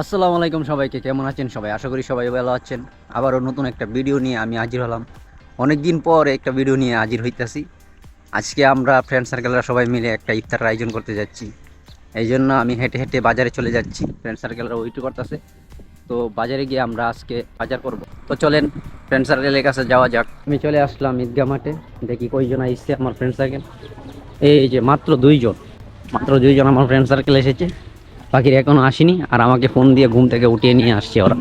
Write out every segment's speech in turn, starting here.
আসসালামু আলাইকুম সবাইকে, কেমন আছেন সবাই? আশা করি সবাই ভালো আছেন। আবারও নতুন একটা ভিডিও নিয়ে আমি হাজির হলাম। অনেক দিন পর একটা ভিডিও নিয়ে হাজির হইতাছি। আজকে আমরা ফ্রেন্ড সার্কেলরা সবাই মিলে একটা ইফতার আয়োজন করতে যাচ্ছি। এই জন্য আমি হেঁটে হেঁটে বাজারে চলে যাচ্ছি। ফ্রেন্ড সার্কেলরা ওইটু করতেছে। তো বাজারে গিয়ে আমরা আজকে বাজার করব। তো চলেন ফ্রেন্ড সার্কেলের কাছে যাওয়া যাক। আমি চলে আসলাম ঈদগাহ মাঠে। দেখি কয়জন আসছে আমার ফ্রেন্ড সার্কেল এই যে মাত্র দুইজন। মাত্র দুইজন আমার ফ্রেন্ড সার্কেল এসেছে। বাকির এখনও আসেনি আর আমাকে ফোন দিয়ে ঘুম থেকে উঠিয়ে নিয়ে আসছে ওরা.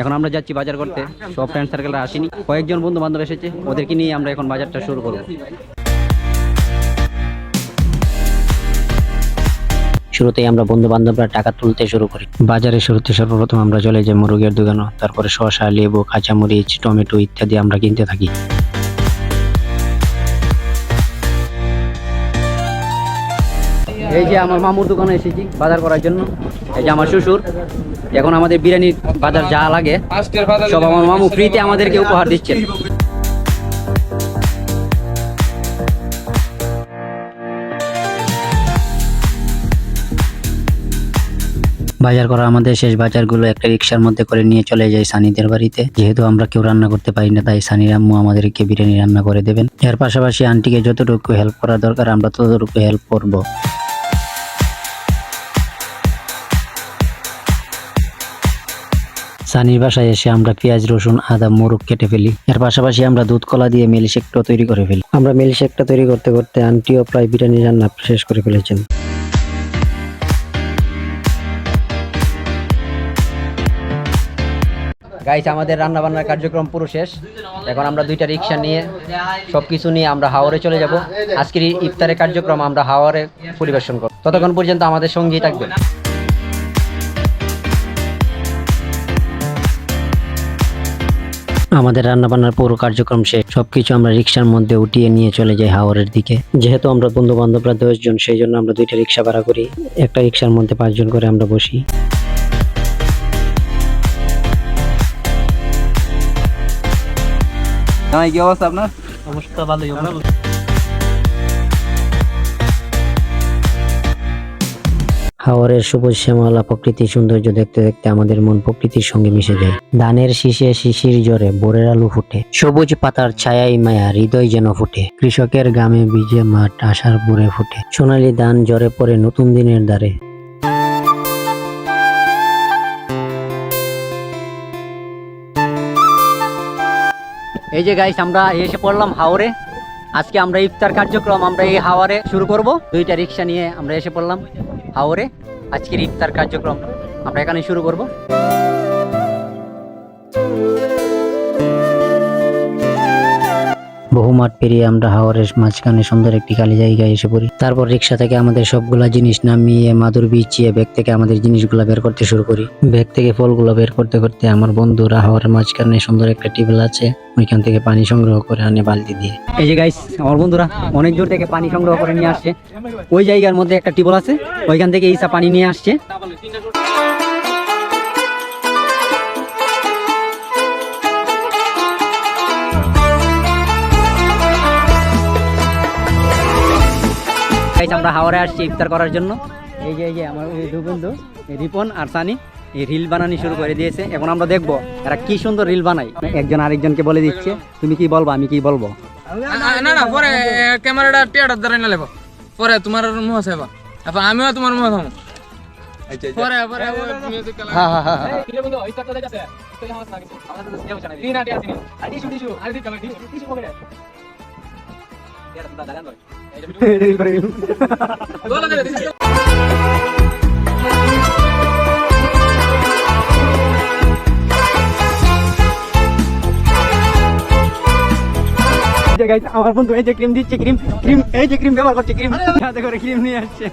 এখন আমরা যাচ্ছি বাজার করতে সব ফ্রেন্ড সার্কেলরা আসেনি। কয়েকজন বন্ধু বান্ধব এসেছে ওদেরকে নিয়ে আমরা এখন বাজারটা শুরু করব। শুরুতেই আমরা বন্ধু বান্ধবরা টাকা তুলতে শুরু করি। বাজারে শুরুতে সর্বপ্রথম আমরা চলে যাই মুরগের দোকানে তারপরে শসা লেবু কাঁচামরিচ টমেটো ইত্যাদি আমরা কিনতে থাকি। এই যে আমার মামুর দোকানে এসেছি বাজার করার জন্য। এই যে আমার শ্বশুর, এখন আমাদের বিরিয়ানির বাজার যা লাগে, সব আমার মামু ফ্রিতে আমাদেরকে উপহার দিচ্ছেন বাজার করা আমাদের শেষ বাজারগুলো একটা রিক্সার মধ্যে করে নিয়ে চলে যাই সানিদের বাড়িতে। যেহেতু আমরা কেউ রান্না করতে পারি না, তাই সানির আম্মু আমাদেরকে বিরিয়ানি রান্না করে দেবেন। এর পাশাপাশি আন্টিকে যতটুকু হেল্প করা দরকার, আমরা ততটুকু হেল্প করব। সানির বাসায় এসে আমরা পেঁয়াজ, রসুন, আদা, মোরগ কেটে ফেলি। এর পাশাপাশি আমরা দুধ, কলা দিয়ে মিল্কশেকটাও তৈরি করে ফেলি। আমরা মিল্কশেকটা তৈরি করতে করতে আন্টিও প্রায় বিরিয়ানি রান্না শেষ করে ফেলেছেন। গাইস আমাদের রান্না বান্নার কার্যক্রম পুরো শেষ। এখন আমরা দুইটা রিক্সা নিয়ে সব কিছু নিয়ে আমরা হাওড়ে চলে যাব। আজকের ইফতারের কার্যক্রম আমরা হাওড়ে পরিবেশন করব। ততক্ষণ পর্যন্ত আমাদের সঙ্গেই থাকবেন। আমাদের রান্নাবান্নার পুরো কার্যক্রম শেষ সবকিছু আমরা রিক্সার মধ্যে উঠিয়ে নিয়ে চলে যাই হাওরের দিকে। যেহেতু আমরা বন্ধু বান্ধবরা দশ জন সেই জন্য আমরা দুইটা রিক্সা ভাড়া করি। একটা রিক্সার মধ্যে পাঁচজন করে আমরা বসি। কি অবস্থা আপনার? অবস্থা ভালোই হাওরের সবুজ শ্যামলা প্রকৃতি সৌন্দর্য দেখতে দেখতে আমাদের মন প্রকৃতির সঙ্গে মিশে যায়। ধানের শীষে শিশির জরে বোরের আলু ফুটে। সবুজ পাতার ছায়াই মায়া, হৃদয় যেন ফুটে। কৃষকের গ্রামে বীজে মাঠ আশার বুড়ে ফুটে। সোনালি ধান জরে পড়ে নতুন দিনের দ্বারে। এই যে গাইস আমরা এসে পড়লাম হাওরে। আজকে আমরা ইফতার কার্যক্রম আমরা এই হাওয়ারে শুরু করব। দুইটা রিক্সা নিয়ে আমরা এসে পড়লাম। হাওরে আজকের ইফতার কার্যক্রম আমরা এখানে শুরু করব। মাঠ পেরিয়ে আমরা হাওরের মাঝখানে সুন্দর একটি খালি জায়গায় এসে পড়ি। তারপর রিক্সা থেকে আমাদের সবগুলা জিনিস নামিয়ে, মাদুর বিছিয়ে, ব্যাগ থেকে আমাদের জিনিসগুলো বের করতে শুরু করি। ব্যাগ থেকে ফলগুলো বের করতে করতে আমার বন্ধুরা হাওরের মাঝখানে সুন্দর একটা টিউবওয়েল আছে, ওইখান থেকে পানি সংগ্রহ করে আনে বালতি দিয়ে। এই যে গাইস আমার বন্ধুরা অনেক দূর থেকে পানি সংগ্রহ করে নিয়ে আসছে ওই জায়গার মধ্যে একটা টিউবওয়েল আছে, ওইখান থেকে ইসা পানি নিয়ে আসছে। গাইস আমরা হাওড়ে আসছি ইফতার করার জন্য এই যে এই যে আমার এই দু বন্ধু রিপন আর সানি এই রিল বানানি শুরু করে দিয়েছে এখন আমরা দেখব এরা কি সুন্দর রিল বানায় একজন আরেকজনকে বলে দিচ্ছে তুমি কি বলব আমি কি বলব না না পরে ক্যামেরাটা টিয়াটার দ্বারা না লেবো পরে তোমার মুহ আছে এবার এখন আমিও তোমার মুহ থামো পরে পরে মিউজিক হ্যাঁ হ্যাঁ হ্যাঁ আমার বন্ধু এই যে ক্রিম দিচ্ছে ক্রিম ক্রিম এই যে ক্রিম ব্যবহার করছে ক্রিম করে ক্রিম নিয়ে আসছে।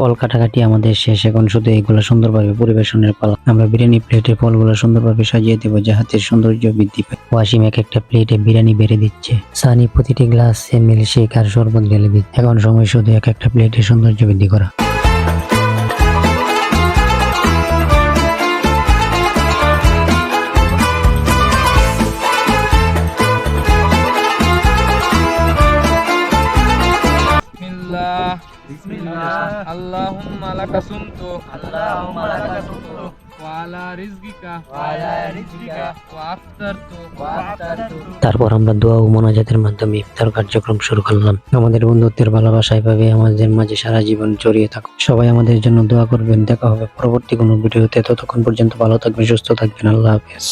ফল কাটাকাটি আমাদের শেষ। এখন শুধু এগুলো সুন্দরভাবে পরিবেশনের পালা। আমরা বিরিয়ানি প্লেটে ফলগুলো সুন্দরভাবে সাজিয়ে দেবো যাহাতে সৌন্দর্য বৃদ্ধি পায়। ওয়াসিম এক একটা প্লেটে বিরিয়ানি বেড়ে দিচ্ছে। সানি প্রতিটি গ্লাসে মিল্কশেক আর শরবত ঢেলে দিচ্ছে। এখন সময় শুধু এক একটা প্লেটে সৌন্দর্য বৃদ্ধি করা। لك صمت اللهم لك صمت وعلى رزقك وعلى رزقك وأفطرت وأفطرت তারপর আমরা দোয়া ও মোনাজাতের মাধ্যমে ইফতার কার্যক্রম শুরু করলাম আমাদের বন্ধুত্বের ভালোবাসা এভাবে আমাদের মাঝে সারা জীবন জড়িয়ে থাকুক সবাই আমাদের জন্য দোয়া করবেন দেখা হবে পরবর্তী কোনো ভিডিওতে ততক্ষণ পর্যন্ত ভালো থাকবেন সুস্থ থাকবেন আল্লাহ হাফেজ